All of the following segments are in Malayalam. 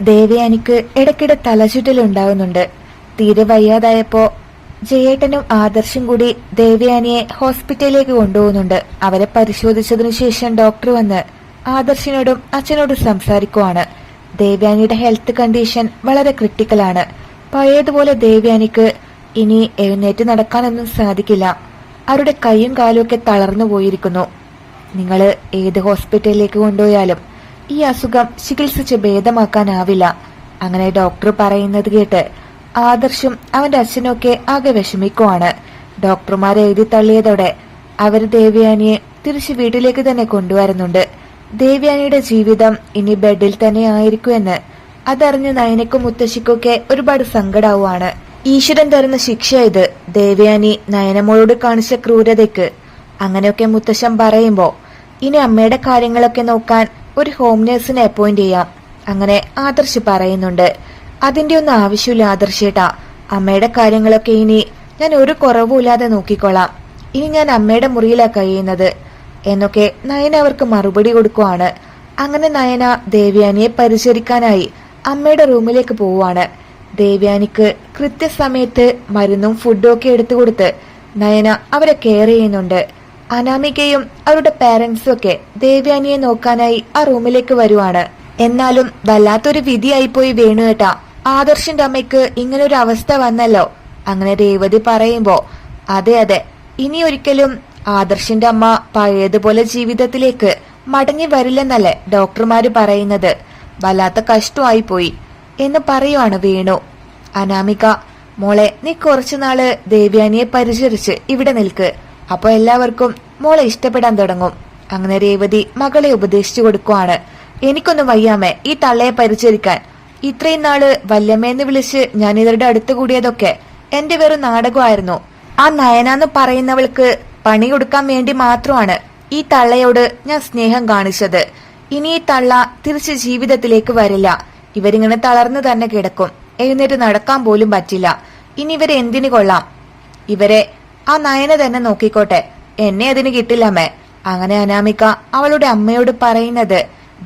ദേവയാനിക്ക് ഇടയ്ക്കിടെ തലചുറ്റലുണ്ടാകുന്നുണ്ട് തീരെ വയ്യാതായപ്പോ ജയേട്ടനും ആദർശും കൂടി ദേവയാനിയെ ഹോസ്പിറ്റലിലേക്ക് കൊണ്ടുപോകുന്നുണ്ട്. അവരെ പരിശോധിച്ചതിനു ശേഷം ഡോക്ടർ വന്ന് ആദർശിനോടും അച്ഛനോടും സംസാരിക്കുവാണ്. ദേവയാനിയുടെ ഹെൽത്ത് കണ്ടീഷൻ വളരെ ക്രിട്ടിക്കലാണ് പഴയതുപോലെ ദേവയാനിക്ക് ഇനി എഴുന്നേറ്റ് നടക്കാനൊന്നും സാധിക്കില്ല. അവരുടെ കൈയും കാലും ഒക്കെ തളർന്നു പോയിരിക്കുന്നു. നിങ്ങൾ ഏത് ഹോസ്പിറ്റലിലേക്ക് കൊണ്ടുപോയാലും ഈ അസുഖം ചികിത്സിച്ച് ഭേദമാക്കാനാവില്ല. അങ്ങനെ ഡോക്ടർ പറയുന്നത് കേട്ട് ആദർശും അവന്റെ അച്ഛനൊക്കെ ആകെ വിഷമിക്കുവാണ്. ഡോക്ടർമാരെ എഴുതി തള്ളിയതോടെ അവർ ദേവയാനിയെ തിരിച്ച് വീട്ടിലേക്ക് തന്നെ കൊണ്ടുവരുന്നുണ്ട്. ദേവയാനിയുടെ ജീവിതം ഇനി ബെഡിൽ തന്നെ ആയിരിക്കുമെന്ന് അതറിഞ്ഞ് നയനക്കും മുത്തശ്ശിക്കൊക്കെ ഒരുപാട് സങ്കടാവുകയാണ് ഈശ്വരൻ തരുന്ന ശിക്ഷ ഇത്. ദേവയാനി നയനമോളോട് കാണിച്ച ക്രൂരതയ്ക്ക്. അങ്ങനെയൊക്കെ മുത്തശ്ശൻ പറയുമ്പോ ഇനി അമ്മയുടെ കാര്യങ്ങളൊക്കെ നോക്കാൻ ഒരു ഹോം നേഴ്സിനെ അപ്പോയിന്റ് ചെയ്യാം. അങ്ങനെ ആദർശ് പറയുന്നുണ്ട്. അതിന്റെ ഒന്നും ആവശ്യമില്ല ആദർശേട്ടാ. അമ്മയുടെ കാര്യങ്ങളൊക്കെ ഇനി ഞാൻ ഒരു കുറവുമില്ലാതെ നോക്കിക്കൊള്ളാം. ഇനി ഞാൻ അമ്മയുടെ മുറിയിലാ കഴിയുന്നത്. എന്നൊക്കെ നയന അവർക്ക് മറുപടി കൊടുക്കുവാണ്. അങ്ങനെ നയന ദേവ്യാനിയെ പരിചരിക്കാനായി അമ്മയുടെ റൂമിലേക്ക് പോവുകയാണ് ദേവ്യാനിക്ക് കൃത്യസമയത്ത് മരുന്നും ഫുഡും ഒക്കെ എടുത്തു കൊടുത്ത് നയന അവരെ കെയർ ചെയ്യുന്നുണ്ട്. അനാമികയും അവരുടെ പേരൻസും ഒക്കെ ദേവ്യാനിയെ നോക്കാനായി ആ റൂമിലേക്ക് വരുവാണ്. എന്നാലും വല്ലാത്തൊരു വിധിയായിപ്പോയി വേണുകേട്ടാ ആദർശിന്റെ അമ്മയ്ക്ക് ഇങ്ങനൊരു അവസ്ഥ വന്നല്ലോ. അങ്ങനെ രേവതി പറയുമ്പോ അതെ അതെ ഇനി ഒരിക്കലും ആദർശിന്റെ അമ്മ പഴയതുപോലെ ജീവിതത്തിലേക്ക് മടങ്ങി വരില്ലെന്നല്ലേ ഡോക്ടർമാര് പറയുന്നത്. വല്ലാത്ത കഷ്ടമായി പോയി എന്ന് പറയുവാണ് വേണു. അനാമിക മോളെ നീ കുറച്ചുനാൾ ദേവ്യാനിയെ പരിചരിച്ച് ഇവിടെ നിൽക്ക്. അപ്പൊ എല്ലാവർക്കും മോളെ ഇഷ്ടപ്പെടാൻ തുടങ്ങും. അങ്ങനെ രേവതി മകളെ ഉപദേശിച്ചു കൊടുക്കുവാണ്. എനിക്കൊന്നും വയ്യാമേ ഈ തള്ളയെ പരിചരിക്കാൻ. ഇത്രയും നാൾ വല്യമ്മയെന്ന് വിളിച്ച് ഞാൻ ഇവരുടെ അടുത്ത് കൂടിയതൊക്കെ എന്റെ വെറും നാടകമായിരുന്നു. ആ നയനാന്ന് പറയുന്നവൾക്ക് പണി കൊടുക്കാൻ വേണ്ടി മാത്രമാണ് ഈ തള്ളയോട് ഞാൻ സ്നേഹം കാണിച്ചത്. ഇനി ഈ തള്ള തിരിച്ച് ജീവിതത്തിലേക്ക് വരില്ല. ഇവരിങ്ങനെ തളർന്നു തന്നെ കിടക്കും. എഴുന്നേറ്റ് നടക്കാൻ പോലും പറ്റില്ല. ഇനി ഇവരെ എന്തിനു കൊള്ളാം? ഇവരെ ആ നയന തന്നെ നോക്കിക്കോട്ടെ. എന്നെ അതിന് കിട്ടില്ലമ്മേ അങ്ങനെ അനാമിക അവളുടെ അമ്മയോട് പറയുന്നത്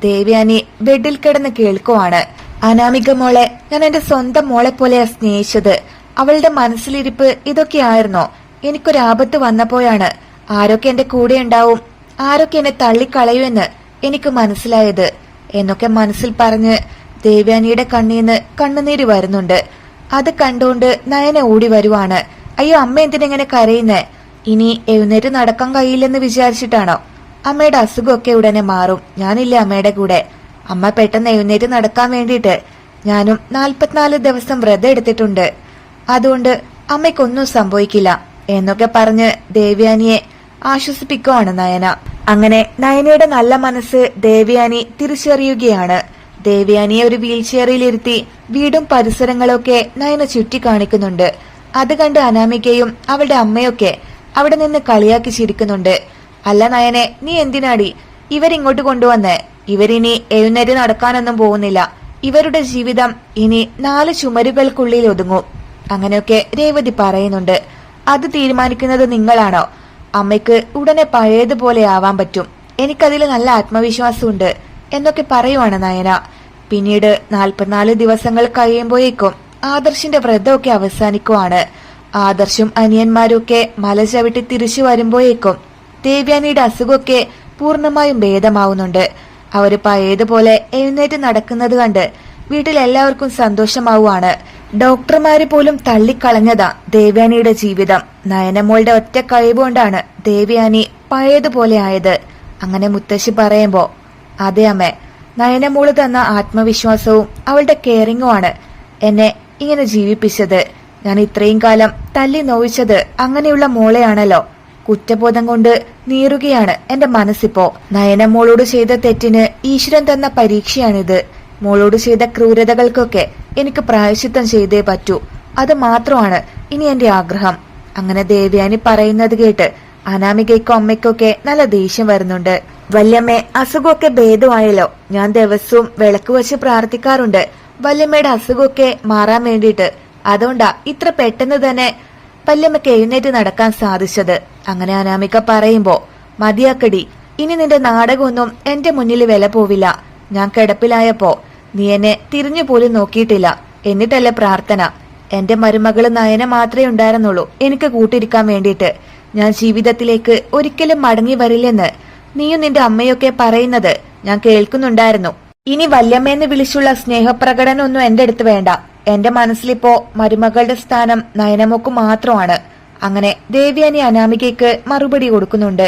ദേവ്യാനി ബെഡിൽ കിടന്ന് കേൾക്കുവാണ്. അനാമിക മോളെ ഞാൻ എന്റെ സ്വന്തം മോളെ പോലെയാ സ്നേഹിച്ചത്. അവളുടെ മനസ്സിലിരിപ്പ് ഇതൊക്കെയായിരുന്നോ. എനിക്കൊരാപത്ത് വന്നപ്പോഴാണ് ആരൊക്കെ എന്റെ കൂടെ ഉണ്ടാവും ആരൊക്കെ എന്നെ തള്ളിക്കളയുമെന്ന് എനിക്ക് മനസ്സിലായത്. എന്നൊക്കെ മനസ്സിൽ പറഞ്ഞ് ദേവ്യാനിയുടെ കണ്ണീന്ന് കണ്ണുനീര് വരുന്നുണ്ട്. അത് കണ്ടുകൊണ്ട് നയനെ ഓടി വരുവാണ്. അയ്യോ അമ്മ എന്തിനെങ്ങനെ കരയുന്നേ? ഇനി എഴുന്നേറ്റ് നടക്കാൻ കഴിയില്ലെന്ന് വിചാരിച്ചിട്ടാണോ? അമ്മയുടെ അസുഖമൊക്കെ ഉടനെ മാറും. ഞാനില്ല അമ്മയുടെ കൂടെ. അമ്മ പെട്ടെന്ന് എഴുന്നേറ്റ് നടക്കാൻ വേണ്ടിയിട്ട് ഞാനും നാൽപ്പത്തിനാല് ദിവസം വ്രതം എടുത്തിട്ടുണ്ട്. അതുകൊണ്ട് അമ്മയ്ക്കൊന്നും സംഭവിക്കില്ല എന്നൊക്കെ പറഞ്ഞ് ദേവ്യാനിയെ ആശ്വസിപ്പിക്കുവാണ് നയന. അങ്ങനെ നയനയുടെ നല്ല മനസ്സ് ദേവ്യാനി തിരിച്ചറിയുകയാണ്. ദേവ്യാനിയെ ഒരു വീൽ ചെയറിലിരുത്തി വീടും പരിസരങ്ങളൊക്കെ നയന ചുറ്റിക്കാണിക്കുന്നുണ്ട്. അത് കണ്ട് അനാമികയും അവളുടെ അമ്മയൊക്കെ അവിടെ നിന്ന് കളിയാക്കി ചിരിക്കുന്നുണ്ട്. അല്ല നയനെ നീ എന്തിനാടി? ഇവരിങ്ങോട്ട് കൊണ്ടുവന്നേ. ഇവരിനി എഴുന്നേറ്റ് നടക്കാനൊന്നും പോകുന്നില്ല. ഇവരുടെ ജീവിതം ഇനി നാല് ചുമരുകൾക്കുള്ളിൽ ഒതുങ്ങും. അങ്ങനെയൊക്കെ രേവതി പറയുന്നുണ്ട്. അത് തീരുമാനിക്കുന്നത് നിങ്ങളാണോ? അമ്മയ്ക്ക് ഉടനെ പഴയതുപോലെ ആവാൻ പറ്റും. എനിക്കതിൽ നല്ല ആത്മവിശ്വാസമുണ്ട്. എന്നൊക്കെ പറയുവാണ് നയന. പിന്നീട് നാൽപ്പത്തിനാല് ദിവസങ്ങൾ കഴിയുമ്പോഴേക്കും ആദർശിന്റെ വ്രതമൊക്കെ അവസാനിക്കുവാണ്. ആദർശും അനിയന്മാരൊക്കെ മല ചവിട്ടി തിരിച്ചു വരുമ്പോഴേക്കും ദേവ്യാനിയുടെ അസുഖമൊക്കെ പൂർണമായും ഭേദമാവുന്നുണ്ട്. അവർ പഴയതുപോലെ എഴുന്നേറ്റ് നടക്കുന്നത് കണ്ട് വീട്ടിലെല്ലാവർക്കും സന്തോഷമാവുകയാണ് ഡോക്ടർമാര് പോലും തള്ളിക്കളഞ്ഞതാ ദേവ്യാനിയുടെ ജീവിതം. നയനമോളുടെ ഒറ്റ കഴിവുകൊണ്ടാണ് ദേവ്യാനി പഴയതുപോലെ ആയത്. അങ്ങനെ മുത്തശ്ശി പറയുമ്പോ അതേ അമ്മേ നയനമോൾ തന്ന ആത്മവിശ്വാസവും അവളുടെ കെയറിങ്ങുമാണ് എന്നെ ഇങ്ങനെ ജീവിപ്പിച്ചത്. ഞാൻ ഇത്രയും കാലം തല്ലി നോവിച്ചത് അങ്ങനെയുള്ള മോളെയാണല്ലോ. കുറ്റബോധം കൊണ്ട് നീറുകയാണ് എന്റെ മനസ്സിപ്പോ. നയനമോളോട് ചെയ്ത തെറ്റിന് ഈശ്വരൻ തന്ന പരീക്ഷയാണിത്. മോളോട് ചെയ്ത ക്രൂരതകൾക്കൊക്കെ എനിക്ക് പ്രായശ്ചിത്തം ചെയ്തേ പറ്റൂ. അത് മാത്രമാണ് ഇനി എന്റെ ആഗ്രഹം. അങ്ങനെ ദേവ്യാനി പറയുന്നത് കേട്ട് അനാമികയ്ക്കും അമ്മയ്ക്കൊക്കെ നല്ല ദേഷ്യം വരുന്നുണ്ട്. വല്യമ്മേ അസുഖമൊക്കെ ഭേദമായല്ലോ. ഞാൻ ദിവസവും വിളക്ക് വെച്ച് പ്രാർത്ഥിക്കാറുണ്ട്. വല്യമ്മയുടെ അസുഖമൊക്കെ മാറാൻ വേണ്ടിയിട്ട് അതുകൊണ്ടാ ഇത്ര പെട്ടെന്ന് തന്നെ വല്യമ്മയ്ക്ക് എഴുന്നേറ്റ് നടക്കാൻ സാധിച്ചത്. അങ്ങനെ അനാമിക പറയുമ്പോ മതിയാക്കടി ഇനി നിന്റെ നാടകമൊന്നും എന്റെ മുന്നിൽ വില പോവില്ല. ഞാൻ കിടപ്പിലായപ്പോ നീ എന്നെ തിരിഞ്ഞു പോലും നോക്കിയിട്ടില്ല. എന്നിട്ടല്ലേ പ്രാർത്ഥന? എന്റെ മരുമകൾ നയന മാത്രമേ ഉണ്ടായിരുന്നുള്ളൂ എനിക്ക് കൂട്ടിരിക്കാൻ വേണ്ടിയിട്ട്. ഞാൻ ജീവിതത്തിലേക്ക് ഒരിക്കലും മടങ്ങി വരില്ലെന്ന് നീയും നിന്റെ അമ്മയൊക്കെ പറയുന്നത് ഞാൻ കേൾക്കുന്നുണ്ടായിരുന്നു. ഇനി വല്യമ്മയെന്ന് വിളിച്ചുള്ള സ്നേഹപ്രകടനമൊന്നും എന്റെ അടുത്ത് വേണ്ട. എന്റെ മനസ്സിലിപ്പോ മരുമകളുടെ സ്ഥാനം നയനമോക്ക് മാത്രമാണ്. അങ്ങനെ ദേവ്യാനി അനാമികയ്ക്ക് മറുപടി കൊടുക്കുന്നുണ്ട്.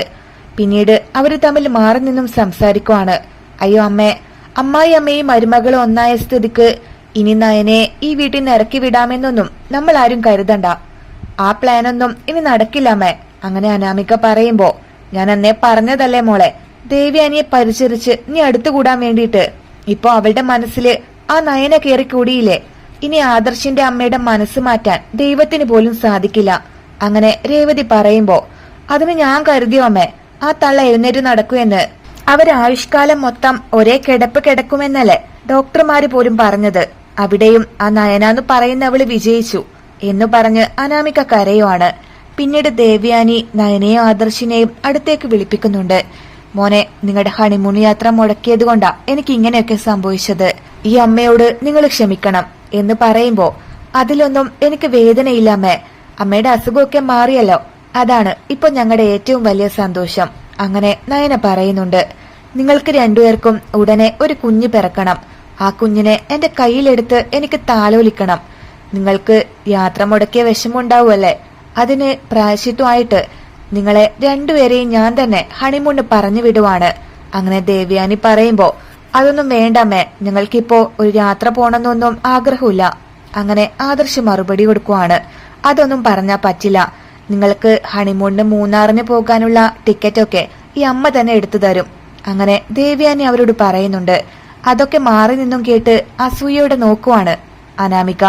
പിന്നീട് അവർ തമ്മിൽ മാറി നിന്നും സംസാരിക്കുവാണ്. അയ്യോ അമ്മേ അമ്മായി അമ്മയും മരുമകളും ഒന്നായ സ്ഥിതിക്ക് ഇനി നയനെ ഈ വീട്ടിൽ നിന്ന് ഇറക്കി വിടാമെന്നൊന്നും നമ്മൾ ആരും കരുതണ്ട. ആ പ്ലാനൊന്നും ഇനി നടക്കില്ല അമ്മേ. അങ്ങനെ അനാമിക പറയുമ്പോ ഞാൻ അന്നേ പറഞ്ഞതല്ലേ മോളെ ദേവ്യാനിയെ പരിചരിച്ച് നീ അടുത്തുകൂടാൻ വേണ്ടിയിട്ട് ഇപ്പൊ അവളുടെ മനസ്സിൽ ആ നയന കയറി കൂടിയില്ലേ ഇനി ആദർശിന്റെ അമ്മയുടെ മനസ്സ് മാറ്റാൻ ദൈവത്തിന് പോലും സാധിക്കില്ല. അങ്ങനെ രേവതി പറയുമ്പോ അതിന് ഞാൻ കരുതിയോ അമ്മേ? ആ തള്ള എഴുന്നേറ്റ് നടക്കുമെന്ന് അവരായുഷ്കാലം മൊത്തം ഒരേ കിടപ്പ് കിടക്കുമെന്നല്ലേ ഡോക്ടർമാര് പോലും പറഞ്ഞത്. അവിടെയും ആ നയനാന്ന് പറയുന്നവൾ വിജയിച്ചു എന്ന് പറഞ്ഞ് അനാമിക കരയുവാണ്. പിന്നീട് ദേവ്യാനി നയനെയും ആദർശിനെയും അടുത്തേക്ക് വിളിപ്പിക്കുന്നുണ്ട്. മോനെ നിങ്ങളുടെ ഹണിമൂൺ യാത്ര മുടക്കിയത് കൊണ്ടാ എനിക്ക് ഇങ്ങനെയൊക്കെ സംഭവിച്ചത്. ഈ അമ്മയോട് നിങ്ങൾ ക്ഷമിക്കണം എന്ന് പറയുമ്പോ അതിലൊന്നും എനിക്ക് വേദനയില്ല അമ്മേ. അമ്മയുടെ അസുഖമൊക്കെ മാറിയല്ലോ. അതാണ് ഇപ്പൊ ഞങ്ങളുടെ ഏറ്റവും വലിയ സന്തോഷം. അങ്ങനെ നയന പറയുന്നുണ്ട്. നിങ്ങൾക്ക് രണ്ടുപേർക്കും ഉടനെ ഒരു കുഞ്ഞ് പിറക്കണം. ആ കുഞ്ഞിനെ എന്റെ കയ്യിലെടുത്ത് എനിക്ക് താലോലിക്കണം. നിങ്ങൾക്ക് യാത്ര മുടക്കിയ വിഷമമുണ്ടാവുമല്ലേ അതിന് പ്രായശിത്വമായിട്ട് നിങ്ങളെ രണ്ടുപേരെയും ഞാൻ തന്നെ ഹണിമൂണ് പറഞ്ഞു വിടുവാണ്. അങ്ങനെ ദേവ്യാനി പറയുമ്പോ അതൊന്നും വേണ്ടമ്മേ ഞങ്ങൾക്കിപ്പോ ഒരു യാത്ര പോണമെന്നൊന്നും ആഗ്രഹമില്ല അങ്ങനെ ആദർശ് മറുപടി കൊടുക്കുവാണ്. അതൊന്നും പറഞ്ഞാ പറ്റില്ല. നിങ്ങൾക്ക് ഹണിമൂണിന് മൂന്നാറിന് പോകാനുള്ള ടിക്കറ്റൊക്കെ ഈ അമ്മ തന്നെ എടുത്തു തരും. അങ്ങനെ ദേവ്യാനി അവരോട് പറയുന്നുണ്ട്. അതൊക്കെ മാറി നിന്നും കേട്ട് അസൂയയോടെ നോക്കുവാണ് അനാമിക.